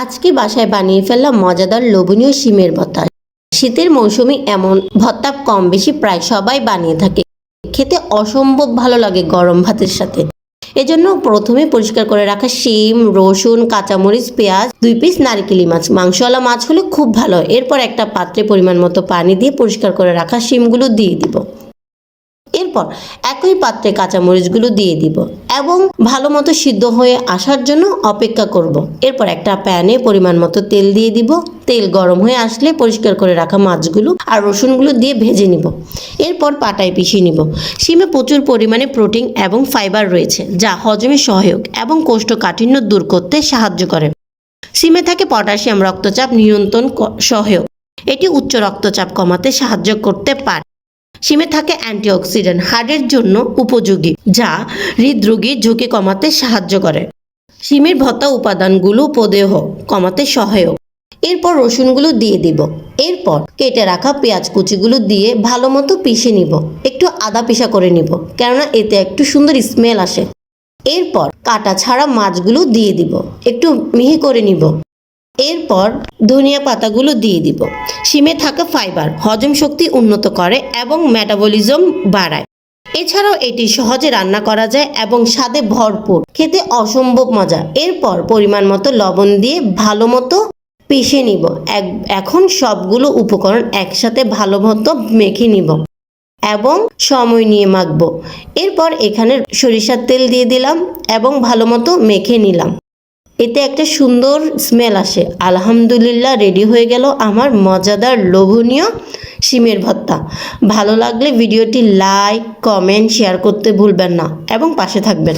আজকে বাসায় বানিয়ে ফেললাম মজাদার লোভনীয় শিমের ভর্তা। শীতের মৌসুমে এমন ভর্তা কম বেশি প্রায় সবাই বানিয়ে থাকে। খেতে অসম্ভব ভালো লাগে গরম ভাতের সাথে। এজন্য প্রথমে পরিষ্কার করে রাখা শিম, রসুন, কাঁচামরিচ, পেঁয়াজ, দুই পিস নারকেলি মাছ। মাংসওয়ালা মাছ হলে খুব ভালো। এরপর একটা পাত্রে পরিমাণ মতো পানি দিয়ে পরিষ্কার করে রাখা শিমগুলো দিয়ে দিব। এরপর একই পাত্রে কাঁচামরিচগুলো দিয়ে দিব এবং ভালো মতো সিদ্ধ হয়ে আসার জন্য অপেক্ষা করব। এরপর একটা প্যানে পরিমাণ মতো তেল দিয়ে দিব। তেল গরম হয়ে আসলে পরিষ্কার করে রাখা মাছগুলো আর রসুনগুলো দিয়ে ভেজে নিব। এরপর পাটায় পিষিয়ে নিব। শিমে প্রচুর পরিমাণে প্রোটিন এবং ফাইবার রয়েছে, যা হজমে সহায়ক এবং কোষ্ঠকাঠিন্য দূর করতে সাহায্য করে। সিমে থাকে পটাশিয়াম রক্তচাপ নিয়ন্ত্রণ সহায়ক। এটি উচ্চ রক্তচাপ কমাতে সাহায্য করতে পারে। শিমে থাকে অ্যান্টিঅক্সিডেন্ট হার্টের জন্য উপযোগী, যা হৃদরোগীর ঝুঁকি কমাতে সাহায্য করে। শিমের ভত্তা উপাদানগুলো উপদেহ কমাতে সহায়ক। এরপর রসুনগুলো দিয়ে দিব। এরপর কেটে রাখা পেঁয়াজ কুচিগুলো দিয়ে ভালো মতো পিষে নিব। একটু আদা পিষা করে নিব, কেননা এতে একটু সুন্দর স্মেল আসে। এরপর কাটা ছাড়া মাছগুলো দিয়ে দিব। একটু মিহি করে নিব। এরপর ধনিয়া পাতাগুলো দিয়ে দিব। শিমে থাকা ফাইবার হজম শক্তি উন্নত করে এবং মেটাবলিজম বাড়ায়। এছাড়াও এটি সহজে রান্না করা যায় এবং স্বাদে ভরপুর। খেতে অসম্ভব মজা। এরপর পরিমাণ মতো লবণ দিয়ে ভালো মতো পিষে নিব। এখন সবগুলো উপকরণ একসাথে ভালো মতো মেখে নিব এবং সময় নিয়ে মাখবো। এরপর এখানে সরিষার তেল দিয়ে দিলাম এবং ভালো মতো মেখে নিলাম। এতে একটা সুন্দর স্মেল আসে। আলহামদুলিল্লাহ রেডি হয়ে গেল আমার মজাদার লোভনীয় শিমের ভত্তা। ভালো লাগলে ভিডিওটি লাইক কমেন্ট শেয়ার করতে ভুলবেন না এবং পাশে থাকবেন।